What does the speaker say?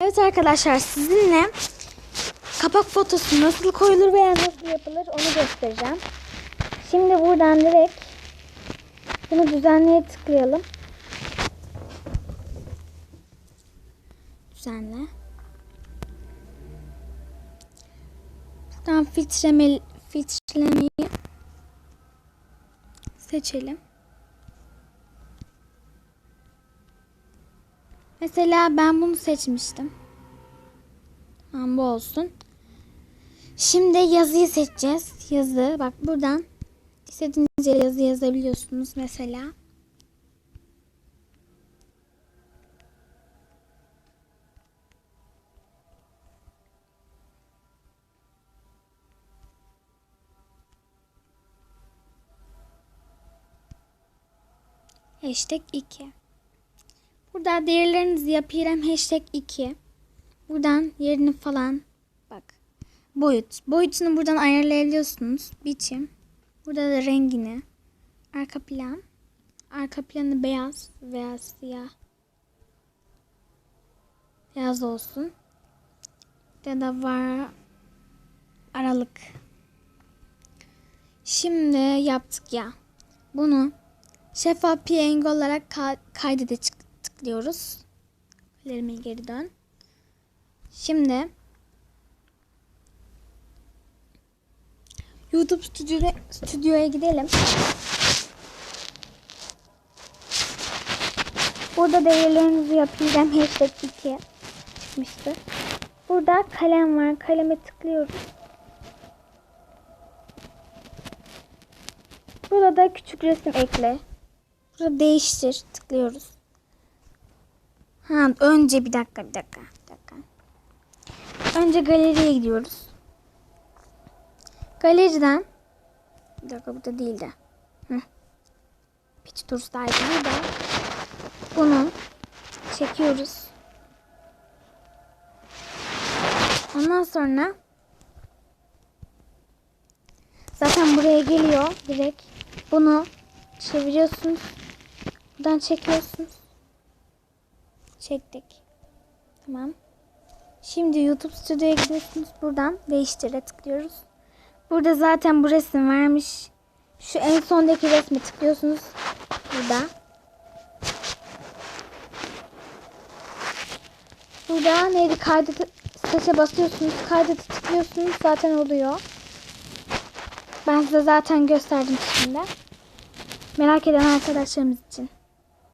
Evet arkadaşlar sizinle kapak fotosu nasıl koyulur veya nasıl yapılır onu göstereceğim. Şimdi buradan direkt bunu düzenleye tıklayalım. Düzenle. Buradan filtreme, filtremeyi seçelim. Mesela ben bunu seçmiştim. Tamam bu olsun. Şimdi yazıyı seçeceğiz. Yazı. Bak buradan istediğiniz yazı yazabiliyorsunuz mesela. Hashtag 2. Burada değerlerinizi yapıyorum. Hashtag 2. Buradan yerini falan bak. Boyut. Boyutunu buradan ayarlayabiliyorsunuz. Biçim. Burada da rengini. Arka plan. Arka planı beyaz veya siyah. Beyaz olsun. Ya da var aralık. Şimdi yaptık ya. Bunu şeffaf PNG olarak ka- kaydede çık- tıklıyoruz. Kalemime geri dön. Şimdi YouTube stüdyoya, stüdyoya gidelim. Burada değerlerinizi yapacağım. Hashtag 2 çıkmıştı. Burada kalem var. Kaleme tıklıyoruz. Burada da küçük resim ekle. Burada değiştir. Tıklıyoruz. Ha, önce bir dakika bir dakika. Bir dakika. Önce galeriye gidiyoruz. Galeriden bir dakika burada değil de. Hı. Pictures'daydı burada. Bunu çekiyoruz. Ondan sonra zaten buraya geliyor direkt. Bunu çeviriyorsunuz. Buradan çekiyorsunuz. Çektik. Tamam. Şimdi YouTube Studio'ya gidiyorsunuz. Buradan değiştire tıklıyoruz. Burada zaten bu resim vermiş. Şu en sondaki resmi tıklıyorsunuz. Burada. Burada neydi? Kaydet sese basıyorsunuz. Kaydete tıklıyorsunuz. Zaten oluyor. Ben size zaten gösterdim şimdi. Merak eden arkadaşlarımız için.